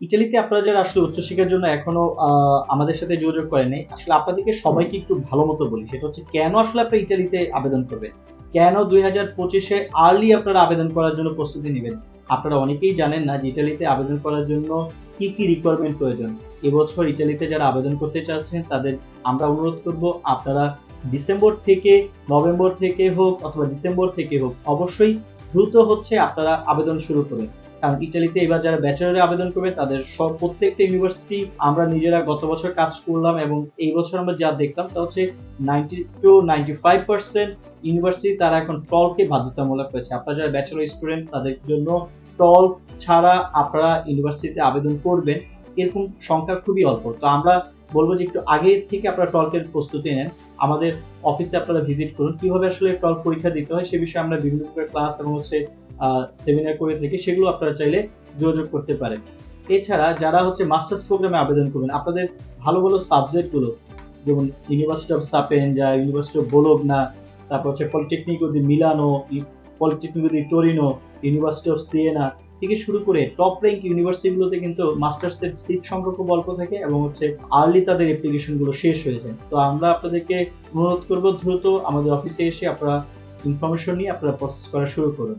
ইটালিতে আপনারা যারা আসলে উচ্চশিক্ষার জন্য এখনও আমাদের সাথে যোগাযোগ করেনি আসলে আপনাদেরকে সবাইকে একটু ভালো মতো বলি। সেটা হচ্ছে কেন আসলে আপনি ইটালিতে আবেদন করবেন? কেন দুই হাজার পঁচিশে আর্লি আপনারা আবেদন করার জন্য প্রস্তুতি নেবেন? আপনারা অনেকেই জানেন না যে ইটালিতে আবেদন করার জন্য কি কি রিকোয়ারমেন্ট প্রয়োজন। এবছর ইটালিতে যারা আবেদন করতে চাচ্ছেন, তাদের আমরা অনুরোধ করব, আপনারা ডিসেম্বর থেকে নভেম্বর থেকে হোক অথবা ডিসেম্বর থেকে হোক, অবশ্যই দ্রুত হচ্ছে আপনারা আবেদন শুরু করুন। কারণ ইটালিতে এবার যারা ব্যাচেলরে আবেদন করবে, তাদের সব প্রত্যেকটা ইউনিভার্সিটি আমরা নিজেরা গত বছর কাজ করলাম এবং এই বছর আমরা যা দেখলাম তা হচ্ছে ninety two ninety five percent university তারা এখন টলকে বাধ্যতামূলক করেছে। আপনারা যারা ব্যাচেলর স্টুডেন্ট তাদের জন্য টল ছাড়া আপনারা ইউনিভার্সিটিতে আবেদন করবেন। এরকম সংখ্যা খুবই অল্প। তো আমরা বলব যে একটু আগে থেকে আপনারা টলকের প্রস্তুতি নেন। আমাদের অফিসে আপনারা ভিজিট করুন। কীভাবে আসলে টল পরীক্ষা দিতে হয় সে বিষয়ে আমরা বিভিন্ন প্রকার ক্লাস এবং হচ্ছে সেমিনার করে থাকি, সেগুলো আপনারা চাইলে যোগাযোগ করতে পারেন। এছাড়া যারা হচ্ছে মাস্টার্স প্রোগ্রামে আবেদন করবেন, আপনাদের ভালো ভালো সাবজেক্টগুলো যেমন university of Sapienza university of Bologna তারপর হচ্ছে Politecnico di Milano Politecnico di Torino university of Siena থেকে শুরু করে টপ র্যাঙ্ক ইউনিভার্সিটিগুলোতে কিন্তু মাস্টার্সের সিট সম্পর্ক অল্প থাকে এবং হচ্ছে আর্লি তাদের অ্যাপ্লিকেশনগুলো শেষ হয়ে যায়। তো আমরা আপনাদেরকে অনুরোধ করব দ্রুত আমাদের অফিসে এসে আপনারা ইনফরমেশন নিয়ে আপনারা প্রসেস করা শুরু করুন।